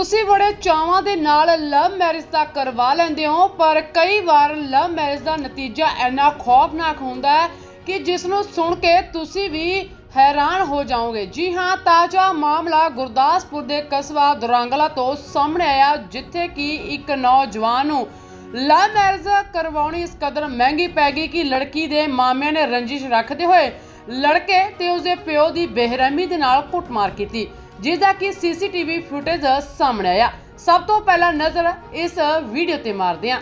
ਤੁਸੀਂ ਬੜੇ ਚਾਵਾਂ ਦੇ ਨਾਲ ਲਵ ਮੈਰਿਜ ਤਾਂ ਕਰਵਾ ਲੈਂਦੇ ਹੋ, ਪਰ ਕਈ ਵਾਰ ਲਵ ਮੈਰਿਜ ਦਾ ਨਤੀਜਾ ਇੰਨਾ ਖੌਫਨਾਕ ਹੁੰਦਾ ਹੈ ਕਿ ਜਿਸ ਨੂੰ ਸੁਣ ਕੇ ਤੁਸੀਂ ਵੀ ਹੈਰਾਨ ਹੋ ਜਾਓਗੇ। ਜੀ ਹਾਂ, ਤਾਜ਼ਾ ਮਾਮਲਾ ਗੁਰਦਾਸਪੁਰ ਦੇ ਕਸਬਾ ਦੁਰਾਂਗਲਾ ਤੋਂ ਸਾਹਮਣੇ ਆਇਆ, ਜਿੱਥੇ ਕਿ ਇੱਕ ਨੌਜਵਾਨ ਨੂੰ ਲਵ ਮੈਰਿਜ ਕਰਵਾਉਣੀ ਇਸ ਕਦਰ ਮਹਿੰਗੀ ਪੈ ਗਈ ਕਿ ਲੜਕੀ ਦੇ ਮਾਮਿਆਂ ਨੇ ਰੰਜਿਸ਼ ਰੱਖਦੇ ਹੋਏ ਲੜਕੇ ਤੇ ਉਸਦੇ ਪਿਓ ਦੀ ਬੇਰਹਿਮੀ ਦੇ ਨਾਲ ਕੁੱਟਮਾਰ ਕੀਤੀ। ਜਿਸ ਦਾ ਕਿ ਸੀਸੀਟੀਵੀ ਫੁਟੇਜ ਸਾਹਮਣੇ ਆਇਆ। ਸਭ ਤੋਂ ਪਹਿਲਾਂ ਨਜ਼ਰ ਇਸ ਵੀਡੀਓ ਤੇ ਮਾਰਦੇ ਹਾਂ।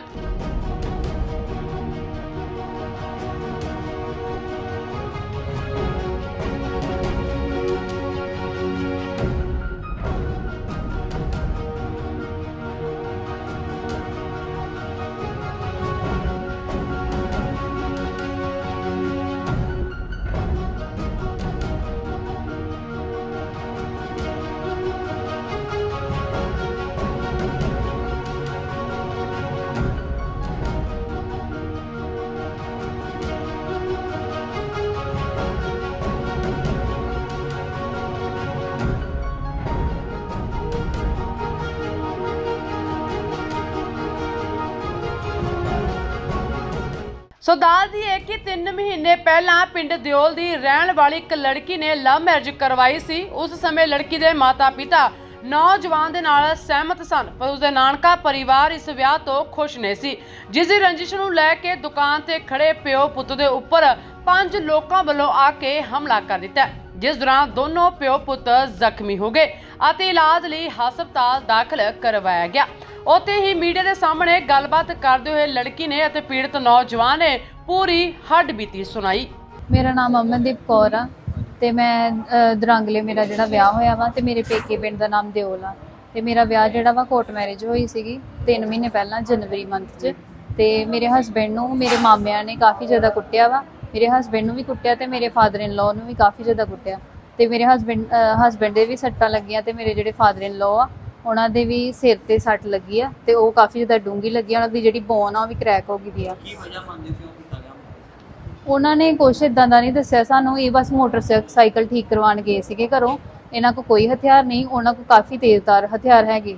ਸੋ ਦੱਸਦੀ ਹੈ ਕਿ 3 ਮਹੀਨੇ ਪਹਿਲਾਂ ਪਿੰਡ ਦਿਓਲ ਦੀ ਰਹਿਣ ਵਾਲੀ ਇੱਕ ਲੜਕੀ ਨੇ ਲਵ ਮੈਰਿਜ ਕਰਵਾਈ ਸੀ। ਉਸ ਸਮੇਂ ਲੜਕੀ ਦੇ ਮਾਤਾ-ਪਿਤਾ ਨੌਜਵਾਨ ਦੇ ਨਾਲ ਸਹਿਮਤ ਸਨ, ਪਰ ਉਸਦੇ ਨਾਨਕਾ ਪਰਿਵਾਰ ਇਸ ਵਿਆਹ ਤੋਂ ਖੁਸ਼ ਨਹੀਂ ਸੀ। ਜਿਸ ਦੀ ਰੰਜਿਸ਼ ਨੂੰ ਲੈ ਕੇ ਦੁਕਾਨ ਤੇ ਖੜੇ ਪਿਓ ਪੁੱਤ ਦੇ ਉੱਪਰ ਪੰਜ ਲੋਕਾਂ ਵੱਲੋਂ ਆ ਕੇ ਹਮਲਾ ਕਰ ਦਿੱਤਾ। ਜਿਸ ਦੌਰਾਨ ਦੋਨੋਂ ਪਿਓ ਪੁੱਤ ਜ਼ਖਮੀ ਹੋ ਗਏ ਅਤੇ ਇਲਾਜ ਲਈ ਹਸਪਤਾਲ ਦਾਖਲ ਕਰਵਾਇਆ ਗਿਆ। ਉੱਥੇ ਹੀ ਮੀਡੀਆ ਦੇ ਸਾਹਮਣੇ ਗੱਲਬਾਤ ਕਰਦੇ ਹੋਏ ਲੜਕੀ ਨੇ ਅਤੇ ਪੀੜਤ ਨੌਜਵਾਨ ਨੇ ਪੂਰੀ ਹੱਡ ਸੁਣਾਈ। ਮੇਰਾ ਨਾਮ ਅਮਨਦੀਪ ਕੌਰ ਆ ਤੇ ਮੈਂ ਅ, ਦਰਾਂਗਲੇ ਮੇਰਾ ਜਿਹੜਾ ਵਿਆਹ ਹੋਇਆ ਵਾ ਤੇ ਮੇਰੇ ਪੇਕੇ ਪਿੰਡ ਦਾ ਨਾਮ ਦਿਓਲ ਆ। ਤੇ ਮੇਰਾ ਵਿਆਹ ਜਿਹੜਾ ਵਾ ਕੋਰਟ ਮੈਰਿਜ ਹੋਈ ਸੀਗੀ 3 ਮਹੀਨੇ ਪਹਿਲਾਂ ਜਨਵਰੀ ਮੰਥ 'ਚ। ਤੇ ਮੇਰੇ ਹਸਬੰਡ ਨੂੰ ਮੇਰੇ ਮਾਮਿਆਂ ਨੇ ਕਾਫੀ ਜ਼ਿਆਦਾ ਕੁੱਟਿਆ ਵਾ ਮੇਰੇ ਹਸਬੰਡ ਨੂੰ ਵੀ ਕੁੱਟਿਆ ਤੇ ਮੇਰੇ ਫਾਦਰ ਇਨ ਲਾਅ ਨੂੰ ਵੀ ਕਾਫੀ ਜ਼ਿਆਦਾ ਕੁੱਟਿਆ। ਤੇ ਮੇਰੇ ਹਸਬੰਡ ਹਸਬੰਡ ਦੇ ਵੀ ਸੱਟਾਂ ਲੱਗੀਆਂ ਤੇ ਮੇਰੇ ਜਿਹੜੇ ਫਾਦਰ ਇਨ ਲਾਅ ਆ ਉਹਨਾਂ ਦੇ ਵੀ ਸਿਰ ਤੇ ਸੱਟ ਲੱਗੀ ਆ ਤੇ ਉਹ ਕਾਫੀ ਜ਼ਿਆਦਾ ਡੂੰਗੀ ਲੱਗੀ ਆ ਉਹਨਾਂ ਦੀ ਜਿਹੜੀ ਬੋਨ ਆ ਉਹ ਵੀ ਕ੍ਰੈਕ ਹੋ ਗਈ ਦੀ ਆ। ਕੀ ਵਜ੍ਹਾ ਮੰਨਦੇ ਸੀ ਉਹ ਕੀਤਾ ਗਿਆ? ਉਹਨਾਂ ਨੇ ਕੁਛ ਇਦਾਂ ਦਾ ਨਹੀਂ ਦੱਸਿਆ ਸਾਨੂੰ ਇਹ ਬਸ ਮੋਟਰਸਾਈਕਲ ਠੀਕ ਕਰਵਾਉਣ ਗਏ ਸੀਗੇ ਘਰੋਂ। ਇਹਨਾਂ ਕੋਲ ਕੋਈ ਹਥਿਆਰ ਨਹੀਂ ਉਹਨਾਂ ਕੋਲ ਕਾਫੀ ਤੇਜ਼ਧਾਰ ਹਥਿਆਰ ਹੈਗੇ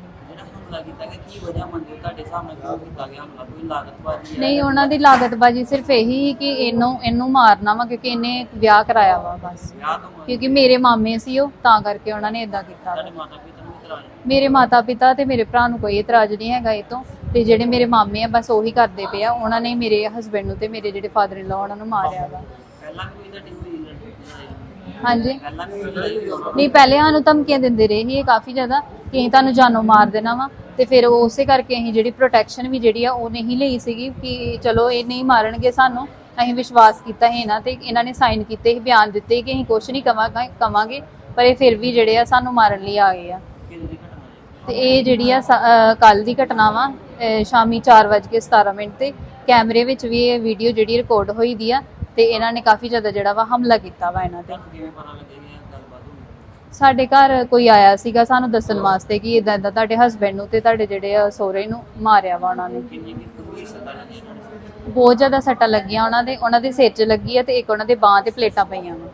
ਹਮਲਾ ਕੀਤਾ ਗਿਆ ਕੀ ਵਜ੍ਹਾ ਮੰਨਦੇ ਹੋ? ਤੁਹਾਡੇ ਹਿਸਾਬ ਨਾਲ ਕਿਉਂ ਕੀਤਾ ਗਿਆ ਹਮਲਾ? ਕੋਈ ਲਾਗਤਬਾਜ਼ੀ ਹੈ? ਨਹੀਂ ਉਹਨਾਂ ਦੀ ਲਾਗਤਬਾਜੀ ਸਿਰਫ ਇਹੀ ਸੀ ਕਿ ਇਹਨੂੰ ਇਹਨੂੰ ਮਾਰਨਾ ਵਾ ਕਿਉਂਕਿ ਇਹਨੇ ਵਿਆਹ ਕਰਾਇਆ ਵਾ ਬਸ। ਵਿਆਹ ਤੋਂ ਮੰਨ ਕਿਉਂਕਿ ਮੇਰੇ ਮਾਮੇ ਸੀ ਉਹ ਤਾਂ ਕਰਕੇ ਉਹਨਾਂ ਨੇ ਇਦਾਂ ਕੀਤਾ। ਵਾ। ਤੁਹਾਡੇ ਮਾਤਾ ਪਿਤਾ ਨੂੰ ਇਤਰਾਜ਼ ਹੈ? ਮੇਰੇ ਮਾਤਾ ਪਿਤਾ ਤੇ ਮੇਰੇ ਭਰਾ ਨੂੰ ਕੋਈ ਇਤਰਾਜ਼ ਨਹੀਂ ਹੈਗਾ ਇਹ ਤੋਂ। ਤੇ ਜਿਹੜੇ ਮੇਰੇ ਮਾਮੇ ਆ ਬਸ ਉਹੀ ਕਰਦੇ ਪਏ ਆ। ਉਹਨਾਂ ਨੇ ਮੇਰੇ ਹਸਬੰਡ ਨੂੰ ਤੇ ਮੇਰੇ ਜਿਹੜੇ ਫਾਦਰ ਇਨ ਲਾਅ ਉਹਨਾਂ ਨੂੰ ਮਾਰਿਆ ਵਾ। ਪਹਿਲਾਂ ਵੀ ਕੋਈ ਤੁਹਾਡੀ ਹੋਈ ਲੜਾਈ? ਹਾਂਜੀ। ਪਹਿਲਾਂ ਵੀ ਕੋਈ ਲੜਾਈ ਹੋਈ ਉਹਨਾਂ ਨਹੀਂ ਪਹਿਲੇ ਸਾਨੂੰ ਧਮਕੀਆਂ ਦਿੰਦੇ ਰਹੇ ਸੀ ਇਹ ਕਾਫੀ ਜ਼ਿਆਦਾ ਕਿ ਅਸੀਂ ਤੁਹਾਨੂੰ ਜਾਨੋਂ ਮਾਰ ਦੇਣਾ ਵਾ। ਤੇ ਫਿਰ ਉਸੇ ਕਰਕੇ ਅਸੀਂ ਜਿਹੜੀ ਪ੍ਰੋਟੈਕਸ਼ਨ ਵੀ ਜਿਹੜੀ ਆ, ਉਹ ਨਹੀਂ ਲਈ ਸੀਗੀ ਕਿ ਚਲੋ ਇਹ ਨਹੀਂ ਮਾਰਨਗੇ ਸਾਨੂੰ। ਅਸੀਂ ਵਿਸ਼ਵਾਸ ਕੀਤਾ ਸੀ ਇਹਨਾਂ ਤੇ, ਇਹਨਾਂ ਨੇ ਸਾਈਨ ਕੀਤੇ ਸੀ, ਬਿਆਨ ਦਿੱਤੇ ਕਿ ਅਸੀਂ ਕੁਝ ਨਹੀਂ ਕਵਾਂਗੇ ਕਵਾਂਗੇ, ਪਰ ਇਹ ਫਿਰ ਵੀ ਜਿਹੜੇ ਆ ਸਾਨੂੰ ਮਾਰਨ ਲਈ ਆ ਗਏ ਆ। ਤੇ ਇਹ ਜਿਹੜੀ ਆ ਕੱਲ ਦੀ ਘਟਨਾ ਵਾ, ਅਹ, ਸ਼ਾਮੀ 4:17 ਮਿੰਟ ਤੇ ਕੈਮਰੇ ਵਿੱਚ ਵੀ ਇਹ ਵੀਡੀਓ ਜਿਹੜੀ ਰਿਕਾਰਡ ਹੋਈ ਦੀ ਆ, ਤੇ ਇਹਨਾਂ ਨੇ ਕਾਫੀ ਜ਼ਿਆਦਾ ਜਿਹੜਾ ਵਾ ਹਮਲਾ ਕੀਤਾ ਵਾ ਇਹਨਾਂ ਤੇ ਤੁਹਾਨੂੰ ਕਿਵੇਂ ਪਤਾ ਲੱਗਿਆ ਕਿ ਇਹ ਗੱਲਬਾਤ ਹੋਈ ਸਾਡੇ ਘਰ ਕੋਈ ਆਇਆ ਸੀਗਾ ਸਾਨੂੰ ਦੱਸਣ ਵਾਸਤੇ ਕਿ ਇਦਾਂ ਇਦਾਂ ਤੁਹਾਡੇ ਹਸਬੰਡ ਨੂੰ ਤੇ ਤੁਹਾਡੇ ਜਿਹੜੇ ਆ ਸਹੁਰੇ ਨੂੰ ਮਾਰਿਆ ਵਾ ਉਹਨਾਂ ਨੇ। ਕਿੰਨੀ ਕਿ ਗੰਭੀਰ ਸੱਟਾਂ ਲੱਗੀਆਂ ਉਹਨਾਂ ਨੂੰ ਬਹੁਤ ਜ਼ਿਆਦਾ ਸੱਟਾਂ ਲੱਗੀਆਂ ਉਹਨਾਂ ਦੇ ਉਹਨਾਂ ਦੇ ਸਿਰ 'ਚ ਲੱਗੀ ਆ ਤੇ ਇੱਕ ਉਹਨਾਂ ਦੇ ਬਾਹਾਂ ਤੇ ਪਲੇਟਾਂ ਪਈਆਂ ਨੂੰ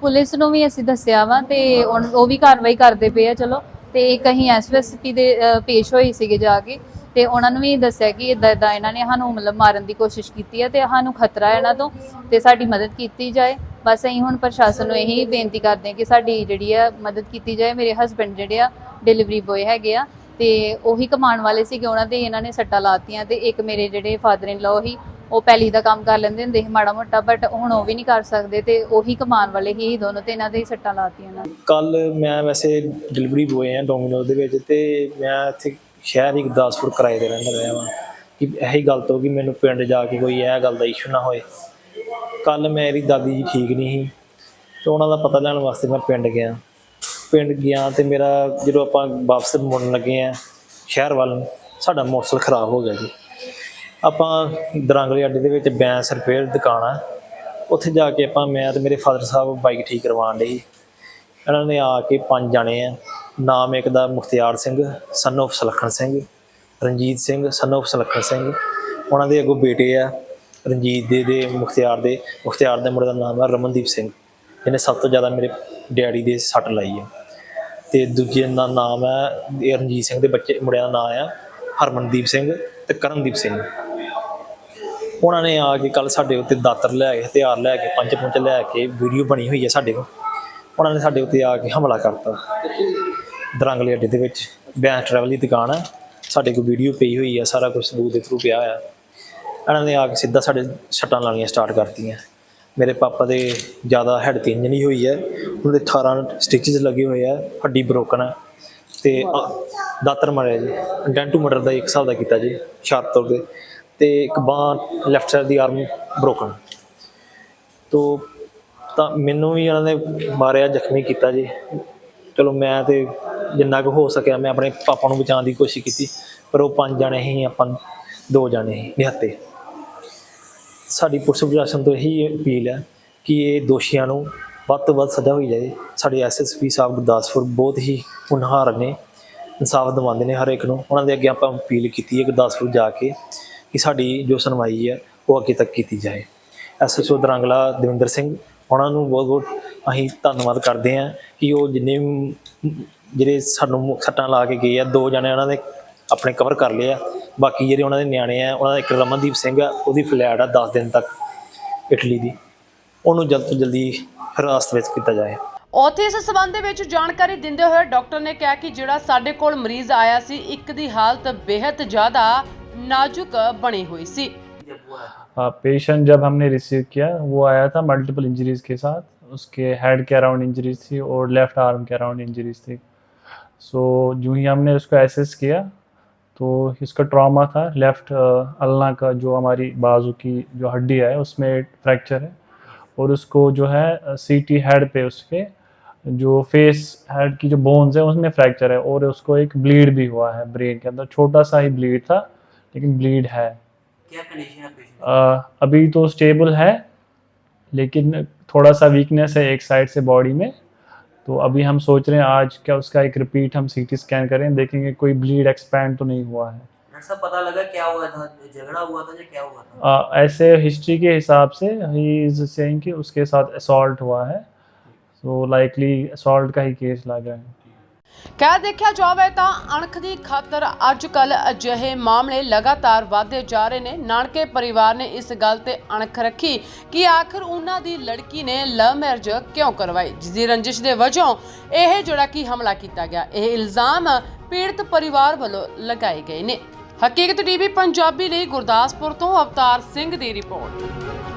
ਪੁਲਿਸ ਨੂੰ ਵੀ ਅਸੀਂ ਦੱਸਿਆ ਵਾ ਤੇ ਉਹ ਵੀ ਕਾਰਵਾਈ ਕਰਦੇ ਪਏ ਆ ਚਲੋ। ਤੇ ਇੱਕ ਅਸੀਂ ਐਸਐਸਪੀ ਦੇ ਪੇਸ਼ ਹੋਈ ਸੀਗੇ ਜਾ ਕੇ ਤੇ ਉਹਨਾਂ ਨੂੰ ਵੀ ਦੱਸਿਆ ਕਿ ਇਦਾਂ ਇਦਾਂ ਇਹਨਾਂ ਨੇ ਸਾਨੂੰ ਮਤਲਬ ਮਾਰਨ ਦੀ ਕੋਸ਼ਿਸ਼ ਕੀਤੀ ਹੈ ਤੇ ਸਾਨੂੰ ਖਤਰਾ ਹੈ ਇਹਨਾਂ ਤੋਂ ਤੇ ਸਾਡੀ ਮਦਦ ਕੀਤੀ ਜਾਏ। ਬਸ ਅਸੀਂ ਹੁਣ ਪ੍ਰਸ਼ਾਸਨ ਨੂੰ ਇਹੀ ਬੇਨਤੀ ਕਰਦੇ ਹਾਂ ਕਿ ਸਾਡੀ ਜਿਹੜੀ ਆ ਮਦਦ ਕੀਤੀ ਜਾਏ। ਮੇਰੇ ਹਸਬੰਡ ਜਿਹੜੇ ਆ ਡਿਲੀਵਰੀ ਬੋਏ ਹੈਗੇ ਆ ਤੇ ਉਹੀ ਕਮਾਉਣ ਵਾਲੇ ਸੀਗੇ। ਉਹਨਾਂ ਦੇ ਇਹਨਾਂ ਨੇ ਸੱਟਾਂ ਲਾਤੀਆਂ ਤੇ ਇੱਕ ਮੇਰੇ ਜਿਹੜੇ ਫਾਦਰ ਇਨ ਲਾਅ ਹੀ ਉਹ ਪਹਿਲੀ ਦਾ ਕੰਮ ਕਰ ਲੈਂਦੇ ਹੁੰਦੇ ਸੀ ਮਾੜਾ ਮੋਟਾ ਬਟ ਹੁਣ ਉਹ ਵੀ ਨਹੀਂ ਕਰ ਸਕਦੇ ਤੇ ਉਹੀ ਕਮਾਉਣ ਵਾਲੇ ਹੀ ਦੋਨੋਂ ਤੇ ਇਹਨਾਂ ਦੇ ਹੀ ਸੱਟਾਂ ਲਾਤੀਆਂ ਇਹਨਾਂ ਕੱਲ ਮੈਂ ਵੈਸੇ ਡਿਲੀਵਰੀ ਬੋਏ ਆ ਡੋਮਿਨੋਜ਼ ਦੇ ਵਿੱਚ ਤੇ ਮੈਂ ਇੱਥੇ ਸ਼ਹਿਰ ਹੀ ਗੁਰਦਾਸਪੁਰ ਕਿਰਾਏ ਤੇ ਰਹਿੰਦਾ ਰਿਹਾ ਵਾਂ। ਕਿ ਇਹੀ ਗੱਲ ਤੋਂ ਕਿ ਮੈਨੂੰ ਪਿੰਡ ਜਾ ਕੇ ਕੋਈ ਇਹ ਗੱਲ ਦਾ ਇਸ਼ੂ ਨਾ ਹੋਏ। ਕੱਲ ਮੇਰੀ ਦਾਦੀ ਜੀ ਠੀਕ ਨਹੀਂ ਸੀ ਤੇ ਉਹਨਾਂ ਦਾ ਪਤਾ ਲੈਣ ਵਾਸਤੇ ਮੈਂ ਪਿੰਡ ਗਿਆ। ਪਿੰਡ ਗਿਆ ਤੇ ਮੇਰਾ ਜਦੋਂ ਆਪਾਂ ਵਾਪਸ ਮੁੜਨ ਲੱਗੇ ਆ ਸ਼ਹਿਰ ਵੱਲ, ਸਾਡਾ ਮੋਟਰਸਾਈਕਲ ਖਰਾਬ ਹੋ ਗਿਆ ਜੀ। ਆਪਾਂ ਦਰਾਂਗਲੇ ਅੱਡੇ ਦੇ ਵਿੱਚ ਬੈਂਸ ਰਿਪੇਅਰ ਦੁਕਾਨ ਆ, ਉੱਥੇ ਜਾ ਕੇ ਆਪਾਂ ਮੈਂ ਤੇ ਮੇਰੇ ਫਾਦਰ ਸਾਹਿਬ ਬਾਈਕ ਠੀਕ ਕਰਵਾਉਣ ਲਈ ਇਹਨਾਂ ਨੇ ਆ ਕੇ ਪੰਜ ਜਾਣੇ ਆ, ਨਾਮ ਇੱਕ ਦਾ Mukhtiar Singh, son of ਸਲੱਖਣ Singh, Ranjit Singh, son of ਸਲੱਖਣ Singh, ਉਹਨਾਂ ਦੇ ਅੱਗੋਂ ਬੇਟੇ ਆ। ਰਣਜੀਤ ਦੇ ਦੇ ਮੁਖਤਿਆਰ ਦੇ ਮੁਖਤਿਆਰ ਦੇ ਮੁੰਡੇ ਦਾ ਨਾਮ ਹੈ ਰਮਨਦੀਪ ਸਿੰਘ। ਜਿਹਨੇ ਸਭ ਤੋਂ ਜ਼ਿਆਦਾ ਮੇਰੇ ਡੈਡੀ ਦੇ ਸੱਟ ਲਾਈ ਹੈ। ਤੇ ਦੂਜੇ ਦਾ ਨਾਮ ਹੈ ਰਣਜੀਤ ਸਿੰਘ ਦੇ ਬੱਚੇ, ਮੁੰਡਿਆਂ ਦਾ ਨਾਮ ਆ ਹਰਮਨਦੀਪ ਸਿੰਘ ਤੇ ਕਰਨਦੀਪ ਸਿੰਘ। ਉਹਨਾਂ ਨੇ ਆ ਕੇ ਕੱਲ ਸਾਡੇ ਉੱਤੇ ਦਾਤਰ ਲੈ ਕੇ, ਹਥਿਆਰ ਲੈ ਕੇ ਪੰਜ ਪੁੰਚ ਲੈ ਕੇ ਵੀਡੀਓ ਬਣੀ ਹੋਈ ਹੈ ਸਾਡੇ ਕੋਲ। ਉਹਨਾਂ ਨੇ ਸਾਡੇ ਉੱਤੇ ਆ ਕੇ ਹਮਲਾ ਕਰਤਾ। ਦਰੰਗਲੇ ਅੱਡੇ ਦੇ ਵਿੱਚ, ਬੈਂਸ ਟਰੈਵਲ ਦੀ ਦੁਕਾਨ ਹੈ। ਸਾਡੇ ਕੋਲ ਵੀਡੀਓ ਪਈ ਹੋਈ ਹੈ, ਸਾਰਾ ਕੁਝ ਸਬੂਤ ਦੇ ਥਰੂ ਪਿਆ ਹੋਇਆ। ਇਹਨਾਂ ਨੇ ਆ ਕੇ ਸਿੱਧਾ ਸਾਡੇ ਛੱਟਾਂ ਲਾਣੀਆਂ ਸਟਾਰਟ ਕਰਤੀਆਂ। ਮੇਰੇ ਪਾਪਾ ਦੇ ਜ਼ਿਆਦਾ ਹੈਡ ਤੇ ਇੰਜਰੀ ਹੋਈ ਹੈ। ਉਹਨਾਂ ਦੇ 18 ਸਟਿਚਸ ਲੱਗੇ ਹੋਏ ਆ, ਹੱਡੀ ਬ੍ਰੋਕਨ ਹੈ ਤੇ ਦਾਤਰ ਮਾਰਿਆ ਜੀ। ਡੈਂਟੂ ਮਰਡਰ ਦਾ ਇੱਕ ਹਿਸਾਬ ਦਾ ਕੀਤਾ ਜੀ, ਸ਼ਾਰਪ ਤੌਰ ਤੇ। ਤੇ ਇੱਕ ਬਾਂਹ ਲੈਫਟ ਸਾਈਡ ਦੀ ਆਰਮ ਬ੍ਰੋਕਨ ਤੋ ਤਾਂ ਮੈਨੂੰ ਵੀ ਇਹਨਾਂ ਨੇ ਮਾਰਿਆ, ਜ਼ਖਮੀ ਕੀਤਾ ਜੀ। ਚਲੋ ਮੈਂ ਤੇ ਜਿੰਨਾ ਕੁ ਹੋ ਸਕਿਆ, ਮੈਂ ਆਪਣੇ ਪਾਪਾ ਨੂੰ ਬਚਾਉਣ ਦੀ ਕੋਸ਼ਿਸ਼ ਕੀਤੀ। ਪਰ ਉਹ ਪੰਜ ਜਾਣੇ ਹੀ, ਆਪਾਂ ਦੋ ਜਾਣੇ ਹੀ, ਨਿਹੱਤੇ। ਸਾਡੀ ਪੁਲਿਸ ਪ੍ਰਸ਼ਾਸਨ ਤੋਂ ਇਹੀ ਅਪੀਲ ਹੈ ਕਿ ਇਹ ਦੋਸ਼ੀਆਂ ਨੂੰ ਵੱਧ ਤੋਂ ਵੱਧ ਸਜ਼ਾ ਹੋਈ ਜਾਏ। ਸਾਡੇ ਐਸਐਸਪੀ ਸਾਹਿਬ ਗੁਰਦਾਸਪੁਰ ਬਹੁਤ ਹੀ ਉਨਹਾਰ ਨੇ, ਇਨਸਾਫ ਦਿਵਾਉਂਦੇ ਨੇ ਹਰ ਇੱਕ ਨੂੰ। ਉਹਨਾਂ ਦੇ ਅੱਗੇ ਆਪਾਂ ਅਪੀਲ ਕੀਤੀ ਹੈ ਗੁਰਦਾਸਪੁਰ ਜਾ ਕੇ ਕਿ ਸਾਡੀ ਜੋ ਸੁਣਵਾਈ ਹੈ ਉਹ ਅੱਗੇ ਤੱਕ ਕੀਤੀ ਜਾਏ। ਐਸਐਸਓ ਦਰੰਗਲਾ ਦਵਿੰਦਰ ਸਿੰਘ, ਉਹਨਾਂ ਨੂੰ ਬਹੁਤ ਬਹੁਤ ਅਸੀਂ ਧੰਨਵਾਦ ਕਰਦੇ ਹਾਂ ਕਿ ਉਹ ਜਿੰਨੇ ਜਿਹੜੇ ਸਾਨੂੰ ਸੱਟਾਂ ਲਾ ਕੇ ਗਏ ਆ, ਦੋ ਜਣੇ ਉਹਨਾਂ ਨੇ ਆਪਣੇ ਕਵਰ ਕਰ ਲਏ ਆ। ਬਾਕੀ ਜਿਹੜੇ ਉਹਨਾਂ ਦੇ ਨਿਆਣੇ ਆ ਉਹਨਾਂ ਦਾ ਇੱਕ ਰਮਨਦੀਪ ਸਿੰਘ ਆ ਉਹਦੀ ਫਲੈਟ ਆ 10 ਦਿਨ ਤੱਕ ਇਟਲੀ ਦੀ। ਉਹਨੂੰ ਜਲਦ ਤੋਂ ਜਲਦੀ ਹਿਰਾਸਤ ਵਿੱਚ ਕੀਤਾ ਜਾਏ। ਉਥੇ ਇਸ ਸਬੰਧ ਦੇ ਵਿੱਚ ਜਾਣਕਾਰੀ ਦਿੰਦੇ ਹੋਏ ਡਾਕਟਰ ਨੇ ਕਿਹਾ ਕਿ ਜਿਹੜਾ ਸਾਡੇ ਕੋਲ ਮਰੀਜ਼ ਆਇਆ ਸੀ ਇੱਕ ਦੀ ਹਾਲਤ ਬੇहद ਜ਼ਿਆਦਾ ਨਾਜ਼ੁਕ ਬਣੀ ਹੋਈ ਸੀ। पेशेंट जब हमने रिसीव किया वो आया था मल्टीपल इंजरीज के साथ उसके हेड के अराउंड इंजरीज थी और लेफ्ट आर्म के अराउंड इंजरीज थी सो so, जो ही हमने उसको एसेस तो इसका ट्रॉमा था लेफ़्ट अल्ना का जो हमारी बाजू की जो हड्डी है उसमें फ्रैक्चर है। और उसको जो है सी टी हेड पे उसके जो फेस हेड की जो बोन्स है उसमें फ्रैक्चर है। और उसको एक ब्लीड भी हुआ है ब्रेन के अंदर। छोटा सा ही ब्लीड था लेकिन ब्लीड है। क्या कंडीशन अभी तो स्टेबल है लेकिन थोड़ा सा वीकनेस है एक साइड से बॉडी में। तो अभी हम सोच रहे हैं आज क्या उसका एक रिपीट हम सीटी स्कैन करें देखेंगे कोई ब्लीड एक्सपैंड तो नहीं हुआ है। साहब पता लगा क्या हुआ था झगड़ा हुआ था या क्या हुआ था? आ, ऐसे हिस्ट्री के हिसाब से ही इज़ सेइंग कि उसके साथ असॉल्ट हुआ है। तो लाइकली असॉल्ट का ही केस लग रहा है। ਕਹਿ ਦੇਖਿਆ ਜਾਵੇ ਤਾਂ ਅਣਖ ਦੀ ਖਾਤਰ ਅੱਜ ਕੱਲ ਅਜਿਹੇ ਮਾਮਲੇ ਲਗਾਤਾਰ ਵਧਦੇ ਜਾ ਰਹੇ ਨੇ। ਨਾਨਕੇ ਪਰਿਵਾਰ ਨੇ ਇਸ ਗੱਲ ਤੇ ਅਣਖ ਰੱਖੀ ਕਿ ਆਖਰ ਉਹਨਾਂ ਦੀ ਲੜਕੀ ਨੇ ਲਵ ਮੈਰਿਜ ਕਿਉਂ ਕਰਵਾਈ? ਜਿਸ ਦੀ ਰੰਜਿਸ਼ ਦੇ ਵਜੋਂ ਇਹ ਜਿਹੜਾ ਕਿ ਹਮਲਾ ਕੀਤਾ ਗਿਆ, ਇਹ ਇਲਜ਼ਾਮ ਪੀੜਤ ਪਰਿਵਾਰ ਵੱਲੋਂ ਲਗਾਏ ਗਏ ਨੇ। ਹਕੀਕਤ ਟੀਵੀ ਪੰਜਾਬੀ ਲਈ ਗੁਰਦਾਸਪੁਰ ਤੋਂ ਅਵਤਾਰ ਸਿੰਘ ਦੀ ਰਿਪੋਰਟ।